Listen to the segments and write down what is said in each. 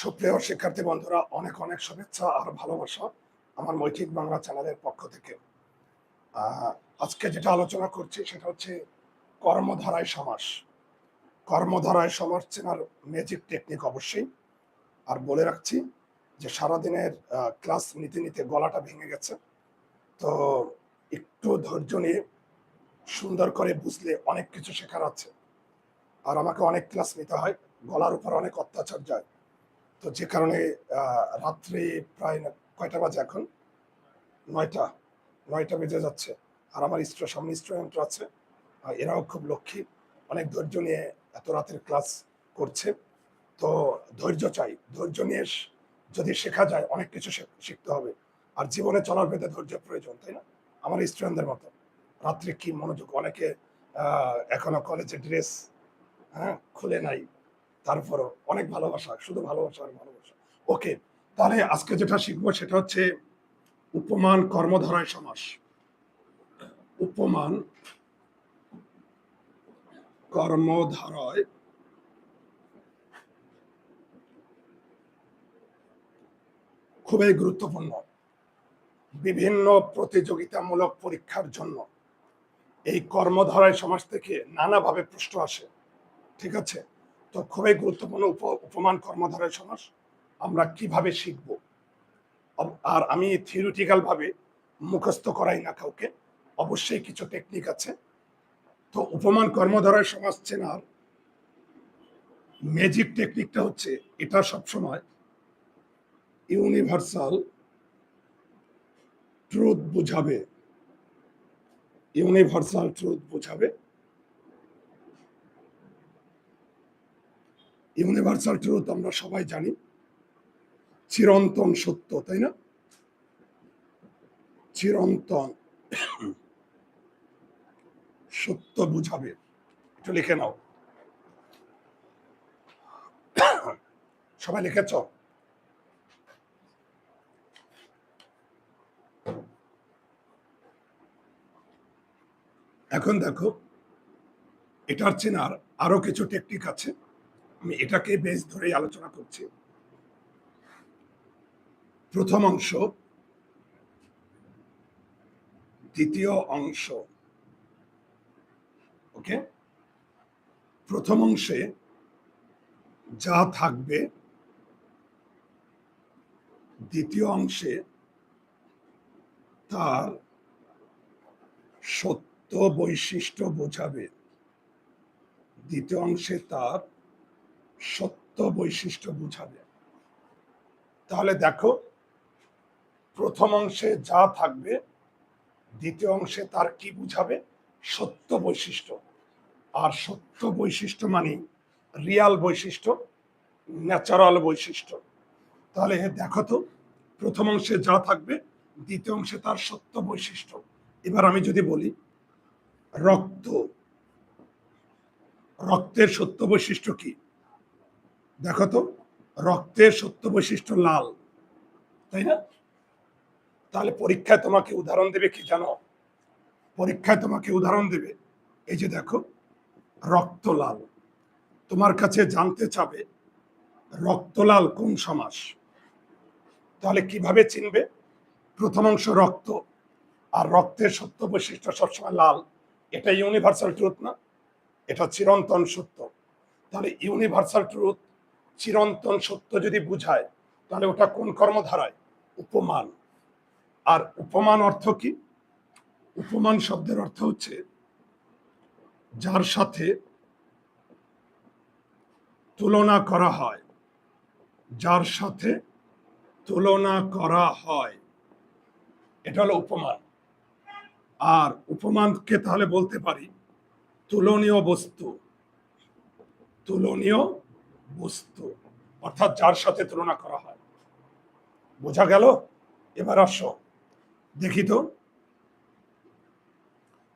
সুপ্রিয় শিক্ষার্থী বন্ধুরা, অনেক অনেক শুভেচ্ছা আর ভালোবাসা আমার মৈঠিক বাংলা চ্যানেলের পক্ষ থেকে। আজকে যেটা আলোচনা করছি সেটা হচ্ছে কর্মধারায় সমাস। কর্মধারায় সমাস চেনার ম্যাজিক টেকনিক অবশ্যই। আর বলে রাখছি যে সারাদিনের ক্লাস নিতে নিতে গলাটা ভেঙে গেছে। তো একটু ধৈর্য নিয়ে সুন্দর করে বুঝলে অনেক কিছু শেখার আছে। আর আমাকে অনেক ক্লাস নিতে হয়, গলার উপর অনেক অত্যাচার যায়। তো যে কারণে রাত্রি প্রায় কয়টা বাজে এখন? নয়টা। নয়টা বেজে যাচ্ছে। আর আমার সামনে স্টুডেন্ট আছে। এরাও খুব লক্ষ্মী। অনেক ধৈর্য নিয়ে এত রাতের ক্লাস করছে। তো ধৈর্য চাই। ধৈর্য নিয়ে যদি শেখা যায়, অনেক কিছু শিখতে হবে। আর জীবনে চলার পেতে ধৈর্য প্রয়োজন, তাই না? আমার স্টুডেন্টদের মতো। রাত্রে কি মনোযোগ? অনেকে এখনও কলেজে ড্রেস হ্যাঁ খুলে নাই। তারপরও অনেক ভালোবাসা, শুধু ভালোবাসা আর ভালোবাসা। ওকে, তাহলে আজকে যেটা শিখব সেটা হচ্ছে উপমান কর্মধারায় সমাস। উপমান কর্মধারায় খুবই গুরুত্বপূর্ণ। বিভিন্ন প্রতিযোগিতামূলক পরীক্ষার জন্য এই কর্মধারায় সমাজ থেকে নানাভাবে প্রশ্ন আসে। ঠিক আছে? তো খুবই গুরুত্বপূর্ণ উপমান কর্মধারায় সমাস আমরা কীভাবে শিখব? আর আমি থিওরিটিক্যাল ভাবে মুখস্থ করাই না কাউকে, অবশ্যই কিছু টেকনিক আছে। তো উপমান কর্মধারায় সমাজ চেনার ম্যাজিক টেকনিকটা হচ্ছে, এটা সবসময় ইউনিভার্সাল ট্রুথ বুঝাবে। ইউনিভার্সাল ট্রুথ বুঝাবে। ইউনিভার্সাল ট্রুথ আমরা সবাই জানি। চিরন্তন সত্য, তাই না? চিরন্তন সত্য বুঝাবে। একটু লিখে নাও। সবাই লিখেছ? এখন দেখো, এটার চেনার আরও কিছু টেকনিক আছে। আমি এটাকে বেশ ধরেই আলোচনা করছি। প্রথম অংশ, দ্বিতীয় অংশ। ওকে? প্রথম অংশে যা থাকবে, দ্বিতীয় অংশে তার সত্য বৈশিষ্ট্য বোঝাবে। দ্বিতীয় অংশে তার সত্য বৈশিষ্ট্য বুঝাবে। তাহলে দেখো, প্রথম অংশে যা থাকবে, দ্বিতীয় অংশে তার কি বুঝাবে? সত্য বৈশিষ্ট্য। আর সত্য বৈশিষ্ট্য মানে রিয়াল বৈশিষ্ট্য ন্যাচারাল বৈশিষ্ট্য। তাহলে দেখো তো, প্রথম অংশে যা থাকবে, দ্বিতীয় অংশে তার সত্য বৈশিষ্ট্য। এবার আমি যদি বলি, রক্ত। রক্তের সত্য বৈশিষ্ট্য কি? দেখো তো, রক্তের সত্য বৈশিষ্ট্য লাল, তাই না? তাহলে পরীক্ষায় তোমাকে উদাহরণ দেবে কি জানো? পরীক্ষায় তোমাকে উদাহরণ দেবে, এই যে দেখো, রক্ত লাল। তোমার কাছে জানতে চাবে রক্তলাল কোন সমাস? তাহলে কীভাবে চিনবে? প্রথম অংশ রক্ত, আর রক্তের সত্য বৈশিষ্ট্য সবসময় লাল। এটা ইউনিভার্সাল ট্রুথ না, এটা চিরন্তন সত্য। তাহলে ইউনিভার্সাল ট্রুথ চিরন্তন সত্য যদি বুঝায়, তাহলে ওটা কোন কর্মধারায়? উপমান। আর উপমান অর্থ কি? উপমান শব্দের অর্থ হচ্ছে, যার সাথে তুলনা করা হয়, যার সাথে তুলনা করা হয়। এটা হলো উপমান। আর উপমানকে তাহলে বলতে পারি, তুলনীয় বস্তু। তুলনীয় বস্তু অর্থাৎ যার সাথে তুলনা করা হয়। বোঝা গেল? এবার আসো। দেখি তো।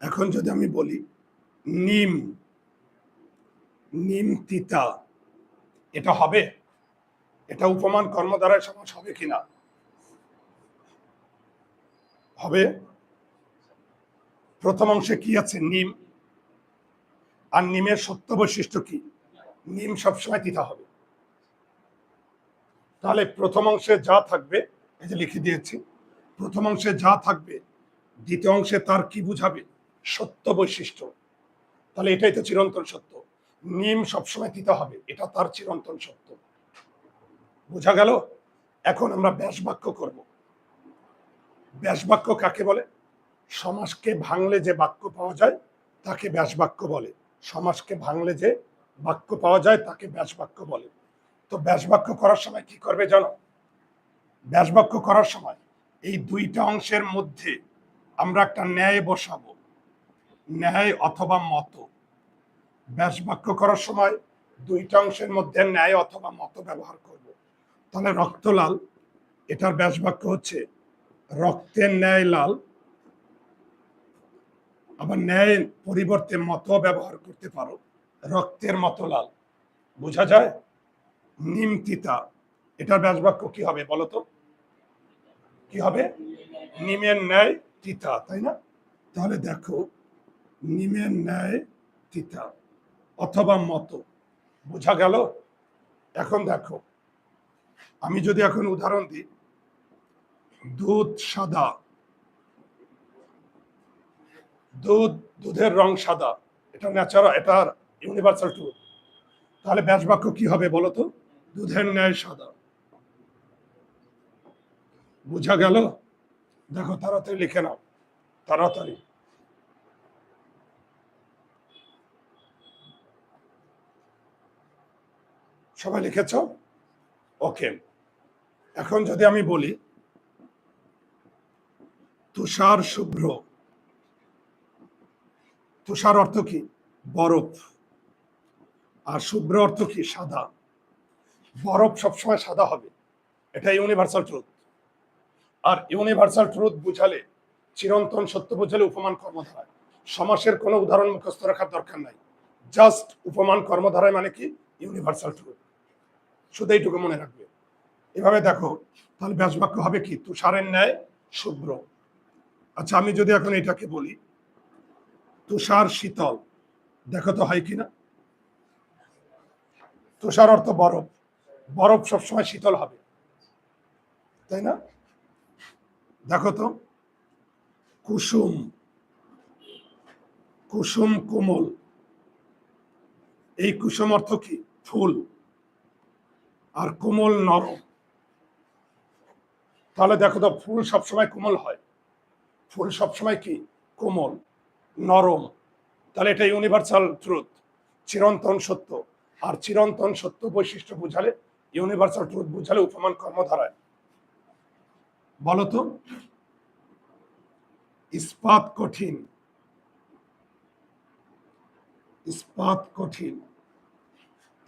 এখন যদি আমি বলি, নিম। নিম তিতা। এটা হবে? এটা উপমান কর্মদ্বারায় সমাজ হবে কিনা? হবে? প্রথম অংশে কি আছে? নিম। আর নিমের সত্য বৈশিষ্ট্য কি? নিম সবসময় তিতা হবে। তাহলে প্রথম অংশে যা থাকবে, এই যে লিখে দিয়েছি, প্রথম অংশে যা থাকবে, দ্বিতীয় অংশে তার কি বুঝাবে? সত্য বৈশিষ্ট্য। তাহলে এটাই তো চিরন্তন সত্য। নিম সবসময় দিতে হবে, এটা তার চিরন্তন সত্য। বোঝা গেল? এখন আমরা ব্যাস বাক্য করব। ব্যাস বাক্য কাকে বলে? সমাজকে ভাঙলে যে বাক্য পাওয়া যায়, তাকে ব্যাস বাক্য বলে। সমাজকে ভাঙলে যে বাক্য পাওয়া যায়, তাকে ব্যাস বাক্য বলে। তো ব্যাস বাক্য করার সময় কি করবে জানো? ব্যাস বাক্য করার সময় এই দুইটা অংশের মধ্যে আমরা একটা ন্যায় বসাবো। ন্যায় অথবা মত। ব্যাস বাক্য করার সময় দুইটা অংশের মধ্যে ন্যায় অথবা মত ব্যবহার করব। তাহলে রক্ত লাল এটার ব্যাস বাক্য হচ্ছে রক্তের ন্যায় লাল, আবার ন্যায় পরিবর্তে মত ব্যবহার করতে পারো। রক্তের মতো লাল। বোঝা যায়? নিম তিতা এটার ব্যাস বাক্য কি হবে বলো তো? কি হবে? নিমের ন্যায় তিতা, তাই না? তাহলে দেখো, নিমের ন্যায় তিতা অথবা মত। বোঝা গেল? এখন দেখো, আমি যদি এখন উদাহরণ দিই, দুধ সাদা। দুধ, দুধের রং সাদা। এটা ন্যাচারাল এটার ইউনিভার্সাল ট্রুথ তাহলে ব্যাস বাক্য কি হবে বলো তো? দুধের ন্যায় সাদা। বোঝা গেল? দেখো, তাড়াতাড়ি লিখে নাও। তাড়াতাড়ি। সবাই লিখেছ? ওকে এখন যদি আমি বলি, তুষার শুভ্র। তুষার অর্থ কি? বরফ। আর শুভ্র অর্থ কি? সাদা। বরফ সবসময় সাদা হবে। এটা ইউনিভার্সাল ট্রুথ আর ইউনিভার্সাল ট্রুথ বুঝালে, চিরন্তন সত্য বুঝালে উপমান কর্মধারায়। সমাসের কোনো উদাহরণ মুখস্থ রাখার দরকার নাই। জাস্ট উপমান কর্মধারায় মানে কি? ইউনিভার্সাল ট্রুথ শুধু এইটুকু মনে রাখবে। এভাবে দেখো, তাহলে ব্যাস বাক্য হবে কি? তুষারের ন্যায় শুভ্র। আচ্ছা আমি যদি এখন এটাকে বলি, তুষার শীতল। দেখো তো হয় কিনা? তুষার অর্থ বরফ। বরফ সবসময় শীতল হবে। তাই না? দেখো তো, কুসুম কুসুম কোমল। এই কুসুম অর্থ কি? ফুল। আর কোমল নরম। তাহলে দেখো তো, ফুল সবসময় কোমল হয়। ফুল সবসময় কি? কোমল, নরম। তাহলে এটা ইউনিভার্সাল ট্রুথ চিরন্তন সত্য। আর চিরন্তন সত্য বৈশিষ্ট্য বুঝালে ইউনিভার্সাল ট্রুথ বুঝালে উপমান কর্মধারায়। বলো তো ইস্পাত কঠিন। ইস্পাত কঠিন।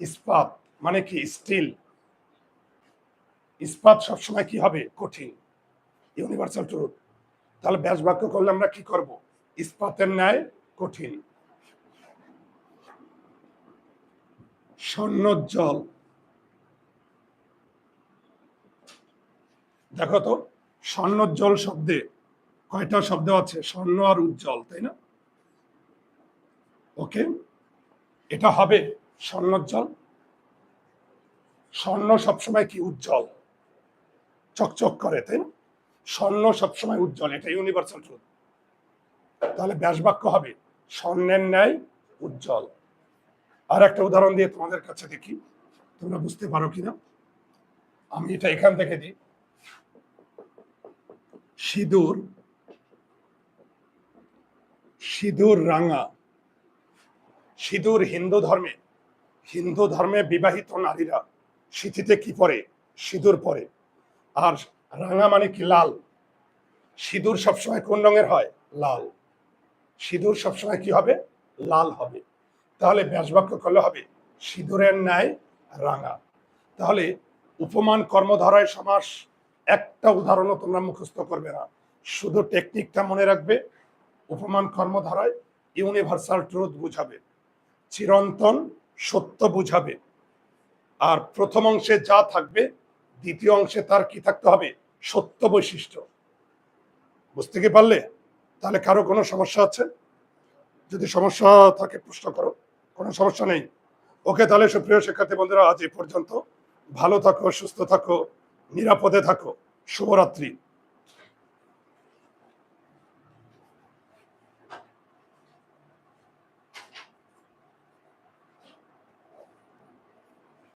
ইস্পাত মানে কি? স্টিল। ইস্পাত সবসময় কি হবে? কঠিন। ইউনিভার্সাল ট্রুথ তাহলে ব্যাস বাক্য করলে আমরা কি করব? ইস্পাতের ন্যায় কঠিন। স্বর্ণোজ্জ্বল দেখো তো স্বর্ণোজ্জ্বল শব্দে কয়টা শব্দ আছে? স্বর্ণ আর উজ্জ্বল, তাই না? ওকে, এটা হবে স্বর্ণোজ্জ্বল স্বর্ণ সবসময় কি? উজ্জ্বল। চকচক করে, তাই না? স্বর্ণ সবসময় উজ্জ্বল, এটা ইউনিভার্সাল ট্রুথ তাহলে ব্যাস বাক্য হবে, স্বর্ণের ন্যায় উজ্জ্বল। আর একটা উদাহরণ দিয়ে তোমাদের কাছে দেখি। তোমরা বুঝতে পারো কিনা? আমি এটা এখান থেকে দিই। সিঁদুর সিঁদুর রাঙা। সিঁদুর হিন্দু ধর্মে হিন্দু ধর্মে বিবাহিত নারীরা সিঁথিতে কি পরে? সিঁদুর পরে। আর রাঙা মানে কি? লাল। সিঁদুর সবসময় কোন রঙের হয়? লাল। সিঁদুর সবসময় কি হবে? লাল হবে। তাহলে ব্যাসবাক্য করলে হবে সিঁদুরের ন্যায় রাঙা। তাহলে উপমান কর্মধারায় সমাস, একটা উদাহরণও তোমরা মুখস্থ করবে না। শুধু টেকনিকটা মনে রাখবে, উপমান কর্মধারায় ইউনিভার্সাল ট্রুথ বুঝাবে, চিরন্তন সত্য বুঝাবে। আর প্রথম অংশে যা থাকবে, দ্বিতীয় অংশে তার কি থাকতে হবে? সত্য বৈশিষ্ট্য। বুঝতে কি পারলে? তাহলে কারও কোনো সমস্যা আছে? যদি সমস্যা থাকে প্রশ্ন করো। কোনো সমস্যা নেই। ওকে তাহলে সুপ্রিয় শিক্ষার্থী বন্ধুরা, আজ এই পর্যন্ত। ভালো থাকো, সুস্থ থাকো, নিরাপদে থাকো। শুভরাত্রি।